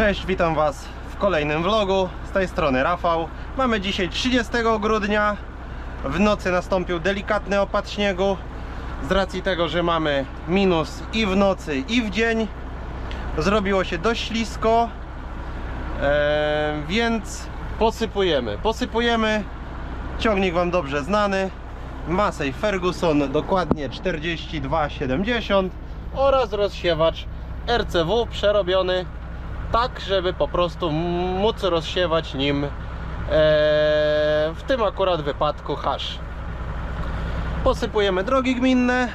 Cześć, witam Was w kolejnym vlogu. Z tej strony Rafał. Mamy dzisiaj 30 grudnia. W nocy nastąpił delikatny opad śniegu. Z racji tego, że mamy minus i w nocy, i w dzień, zrobiło się dość ślisko. Eee, więc posypujemy. Posypujemy. Ciągnik Wam dobrze znany. Massey Ferguson dokładnie 4270 oraz rozsiewacz RCW przerobiony tak, żeby po prostu móc rozsiewać nim e, w tym akurat wypadku hasz. Posypujemy drogi gminne.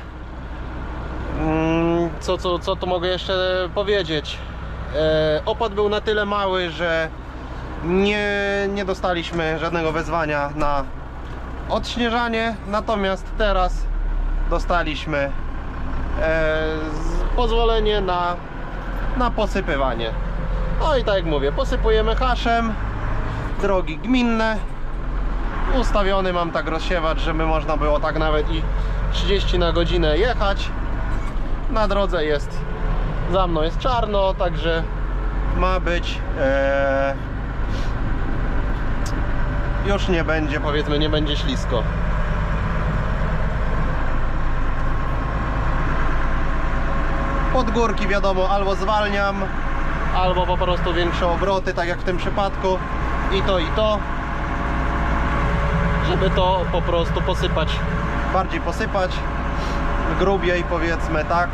Mm, Co, co, co tu mogę jeszcze powiedzieć? E, opad był na tyle mały, że nie, nie dostaliśmy żadnego wezwania na odśnieżanie, natomiast teraz dostaliśmy e, pozwolenie na, na posypywanie. No i tak jak mówię, posypujemy haszem, drogi gminne. Ustawiony mam tak rozsiewacz, żeby można było tak nawet i 30 na godzinę jechać. Na drodze jest, za mną jest czarno, także ma być e, już nie będzie, powiedzmy, nie będzie ślisko. Pod górki wiadomo, albo zwalniam, albo po prostu większe obroty, tak jak w tym przypadku. I to, i to. Żeby to po prostu posypać, bardziej posypać, grubiej powiedzmy, tak.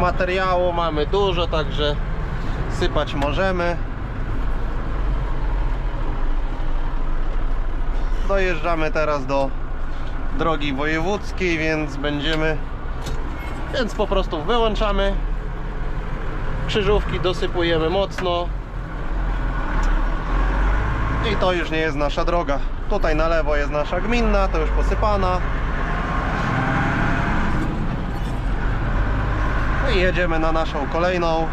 Materiału mamy dużo, także sypać możemy. Dojeżdżamy teraz do drogi wojewódzkiej, więc będziemy więc po prostu wyłączamy krzyżówki, dosypujemy mocno i to już nie jest nasza droga. Tutaj na lewo jest nasza gminna, to już posypana. I jedziemy na naszą kolejną.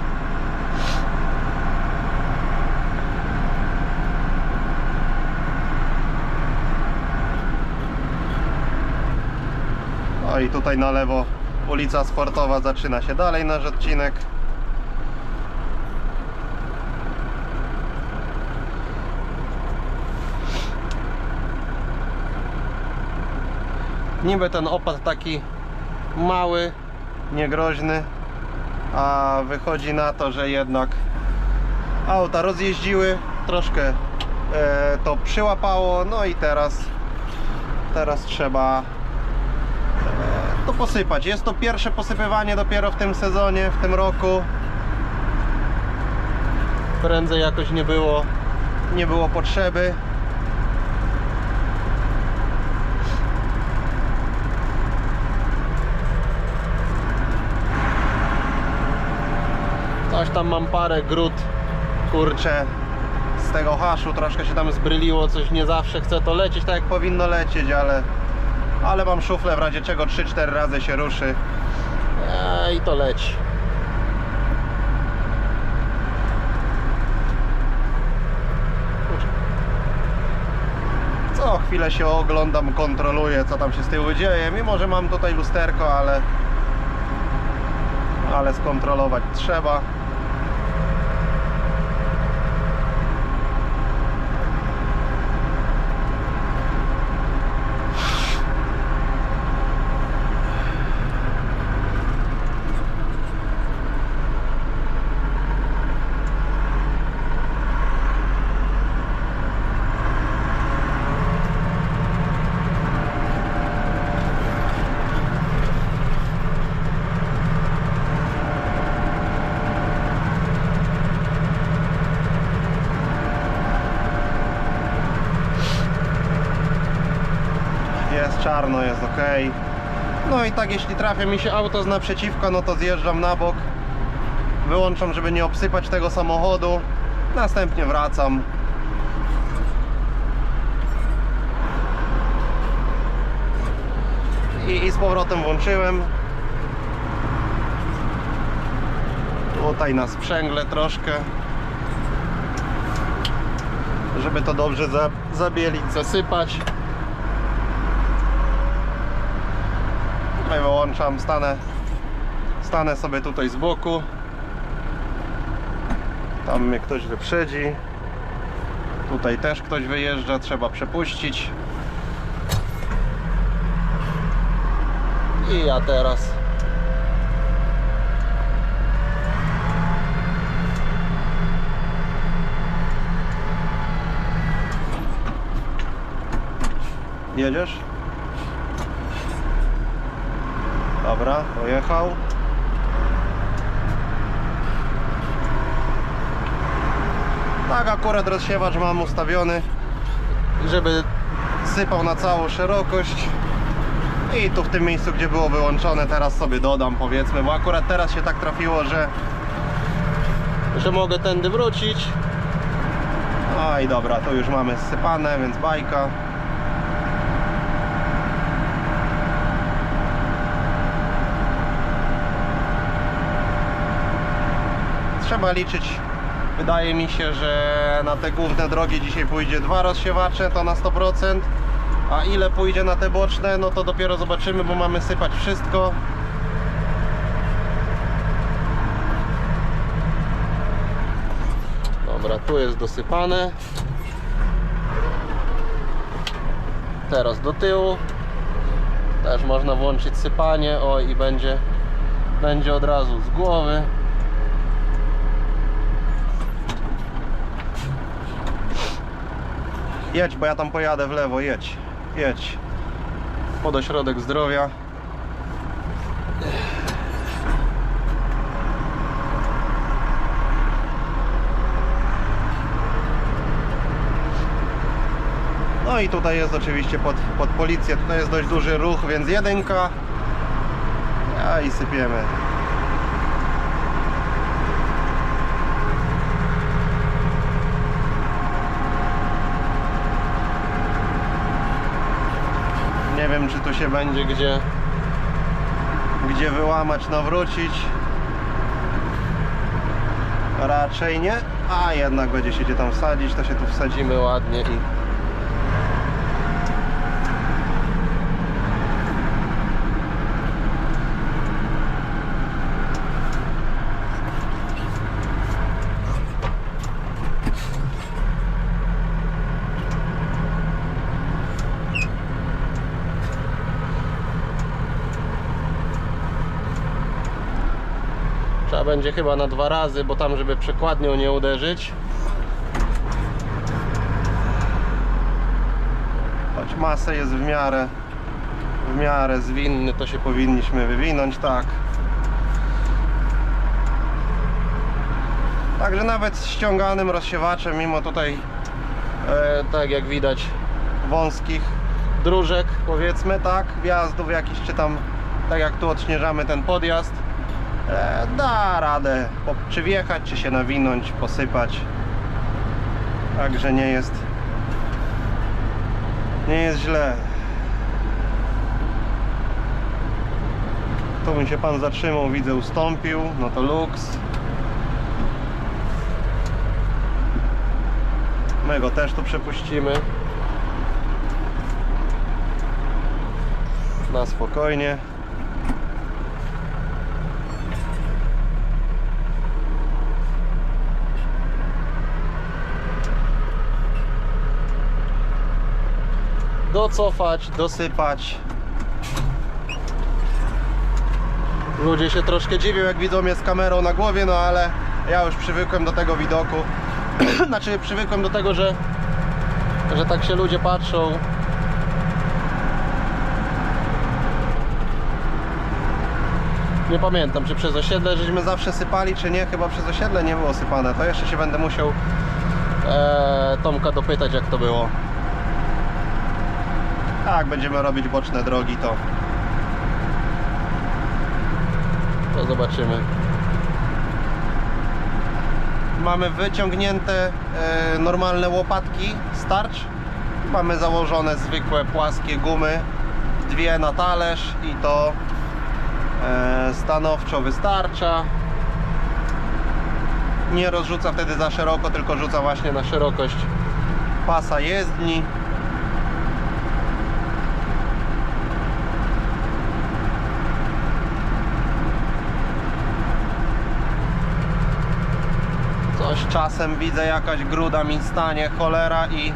Tutaj na lewo ulica Sportowa zaczyna się dalej nasz odcinek. Niby ten opad taki mały, niegroźny, a wychodzi na to, że jednak auta rozjeździły, troszkę e, to przyłapało, no i teraz teraz trzeba to posypać. Jest to pierwsze posypywanie dopiero w tym sezonie, w tym roku. Prędzej jakoś nie było nie było potrzeby. Coś tam mam parę grud, kurczę, z tego haszu troszkę się tam zbryliło, coś nie zawsze chce to lecieć tak jak powinno lecieć, ale ale mam szuflę w razie czego 3-4 razy się ruszy eee, i to leci. Co chwilę się oglądam, kontroluję co tam się z tyłu dzieje, mimo że mam tutaj lusterko, ale ale skontrolować trzeba. Jest czarno, jest ok. No i tak jeśli trafia mi się auto z naprzeciwka, no to zjeżdżam na bok. Wyłączam, żeby nie obsypać tego samochodu. Następnie wracam. I, I z powrotem włączyłem. Tutaj na sprzęgle troszkę. Żeby to dobrze za, zabielić, zasypać. Tutaj wyłączam, stanę Stanę sobie tutaj z boku. Tam mnie ktoś wyprzedzi. Tutaj też ktoś wyjeżdża, trzeba przepuścić. I ja teraz. Jedziesz? Dobra, pojechał. Tak akurat rozsiewacz mam ustawiony, żeby sypał na całą szerokość. I tu w tym miejscu, gdzie było wyłączone, teraz sobie dodam powiedzmy, bo akurat teraz się tak trafiło, że że mogę tędy wrócić. A i dobra, to już mamy sypane, więc bajka. Trzeba liczyć. Wydaje mi się, że na te główne drogi dzisiaj pójdzie dwa rozsiewacze, to na 100%. A ile pójdzie na te boczne, no to dopiero zobaczymy, bo mamy sypać wszystko. Dobra, tu jest dosypane. Teraz do tyłu. Też można włączyć sypanie. O i będzie, będzie od razu z głowy. Jedź, bo ja tam pojadę w lewo, jedź, jedź. Pod ośrodek zdrowia. No i tutaj jest oczywiście pod, pod policję, tutaj jest dość duży ruch, więc jedynka. A i sypiemy. Czy tu się będzie gdzie gdzie wyłamać, nawrócić. Raczej nie. A jednak będzie się gdzie tam wsadzić, to się tu wsadzimy ładnie i Trzeba będzie chyba na dwa razy, bo tam żeby przekładnią nie uderzyć. Choć masę jest w miarę w miarę zwinny, to się powinniśmy wywinąć, tak. Także nawet z ściąganym rozsiewaczem, mimo tutaj e, tak jak widać wąskich dróżek, powiedzmy tak, wjazdów jakiś czy tam tak jak tu odśnieżamy ten podjazd e, da radę czy wjechać, czy się nawinąć, posypać. Także nie jest nie jest źle. Tu bym się pan zatrzymał, widzę ustąpił, no to luks. My go też tu przepuścimy. Na spokojnie. Docofać, dosypać. Ludzie się troszkę dziwią, jak widzą mnie z kamerą na głowie, no ale ja już przywykłem do tego widoku. znaczy, przywykłem do tego, że, że tak się ludzie patrzą. Nie pamiętam, czy przez osiedle żeśmy zawsze sypali, czy nie. Chyba przez osiedle nie było sypane. To jeszcze się będę musiał e, Tomka dopytać, jak to było. Tak, będziemy robić boczne drogi, to to zobaczymy. Mamy wyciągnięte e, normalne łopatki starcz. Mamy założone zwykłe płaskie gumy, dwie na talerz i to e, stanowczo wystarcza. Nie rozrzuca wtedy za szeroko, tylko rzuca właśnie na szerokość pasa jezdni. Coś czasem widzę, jakaś gruda mi stanie, cholera i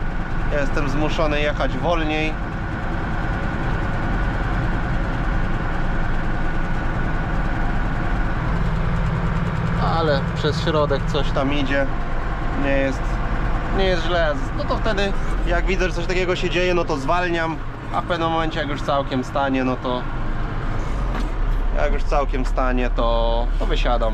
jestem zmuszony jechać wolniej. Ale przez środek coś tam idzie. Nie jest, nie jest źle. No to wtedy jak widzę, że coś takiego się dzieje, no to zwalniam. A w pewnym momencie jak już całkiem stanie, no to jak już całkiem stanie, to, to wysiadam.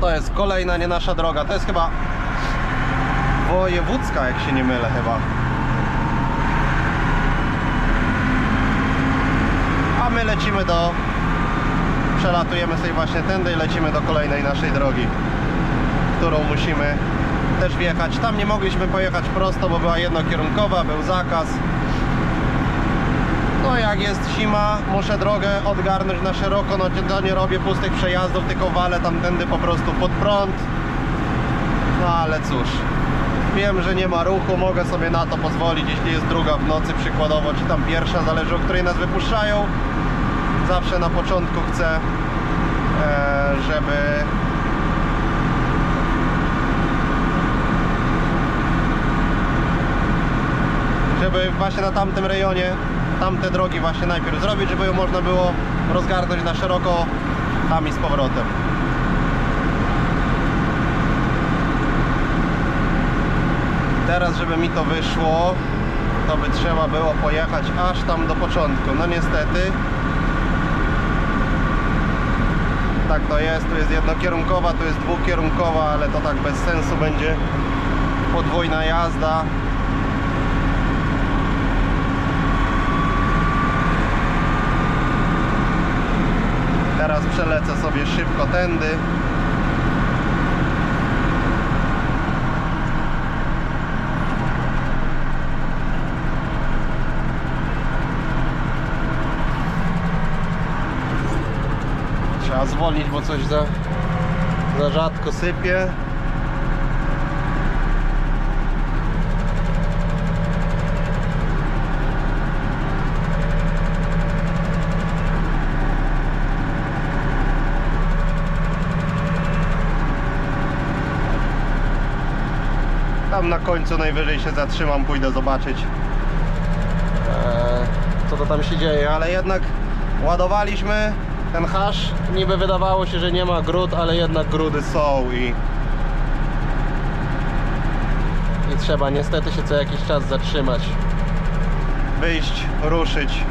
To jest kolejna nie nasza droga. To jest chyba wojewódzka, jak się nie mylę chyba. A my lecimy do... Przelatujemy sobie właśnie tędy i lecimy do kolejnej naszej drogi, którą musimy też wjechać. Tam nie mogliśmy pojechać prosto, bo była jednokierunkowa, był zakaz. No jak jest zima, muszę drogę odgarnąć na szeroko, no to nie robię pustych przejazdów, tylko walę tamtędy po prostu pod prąd. No ale cóż, wiem, że nie ma ruchu, mogę sobie na to pozwolić, jeśli jest druga w nocy przykładowo, czy tam pierwsza, zależy o której nas wypuszczają. Zawsze na początku chcę, e, żeby żeby właśnie na tamtym rejonie tamte drogi właśnie najpierw zrobić, żeby ją można było rozgarnąć na szeroko tam i z powrotem. Teraz, żeby mi to wyszło, to by trzeba było pojechać aż tam do początku. No niestety. Tak to jest, tu jest jednokierunkowa, tu jest dwukierunkowa, ale to tak bez sensu będzie podwójna jazda. Teraz przelecę sobie szybko tędy. Trzeba zwolnić, bo coś za, za rzadko sypie. Tam na końcu najwyżej się zatrzymam, pójdę zobaczyć eee, co to tam się dzieje, ale jednak ładowaliśmy ten hasz. Niby wydawało się, że nie ma grud, ale jednak grudy są i i trzeba niestety się co jakiś czas zatrzymać. Wyjść, ruszyć.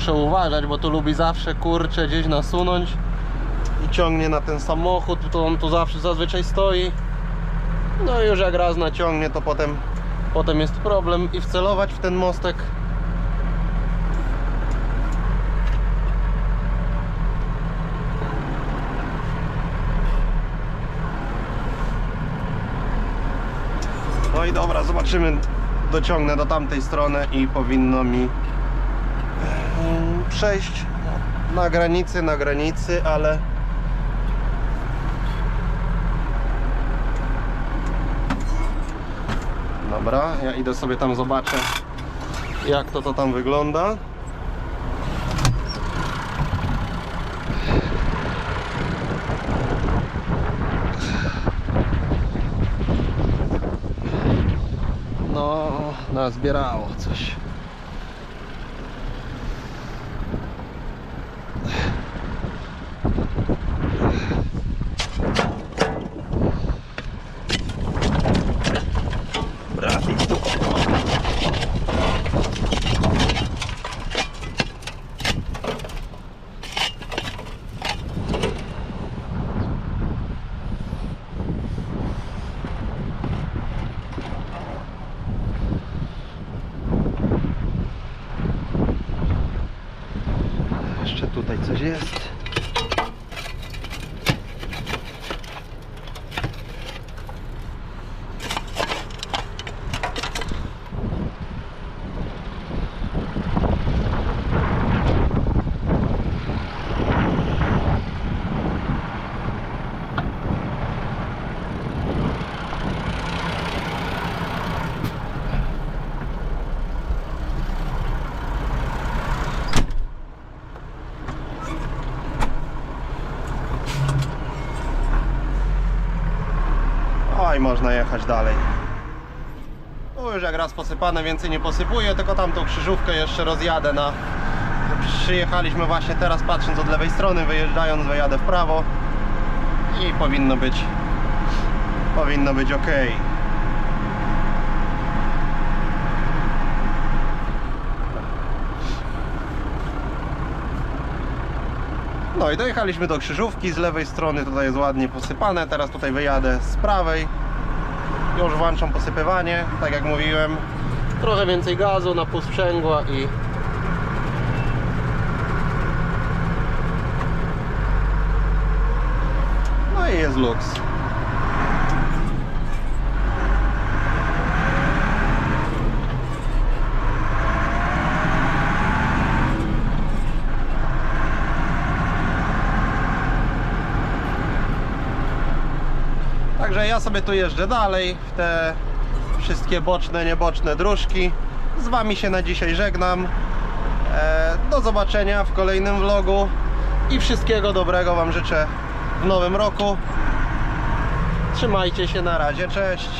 Muszę uważać, bo tu lubi zawsze kurczę gdzieś nasunąć i ciągnie na ten samochód, to on tu zawsze zazwyczaj stoi. No i już jak raz naciągnie, to potem, potem jest problem i wcelować w ten mostek. No i dobra, zobaczymy. Dociągnę do tamtej strony i powinno mi przejść na granicy, na granicy, ale dobra, ja idę sobie tam zobaczę jak to to tam wygląda. No, nazbierało coś Dobra, i tu. tutaj coś jest. Oj, można jechać dalej. Tu już jak raz posypane, więcej nie posypuję, tylko tamtą krzyżówkę jeszcze rozjadę na... Przyjechaliśmy właśnie teraz, patrząc od lewej strony, wyjeżdżając, wyjadę w prawo i powinno być powinno być ok. No i dojechaliśmy do krzyżówki z lewej strony, tutaj jest ładnie posypane, teraz tutaj wyjadę z prawej. Już włączam posypywanie, tak jak mówiłem. Trochę więcej gazu na pół sprzęgła i No i jest luks. Także ja sobie tu jeżdżę dalej w te wszystkie boczne, nieboczne dróżki. Z Wami się na dzisiaj żegnam. E, Do zobaczenia w kolejnym vlogu i wszystkiego dobrego Wam życzę w nowym roku. Trzymajcie się, na razie, cześć.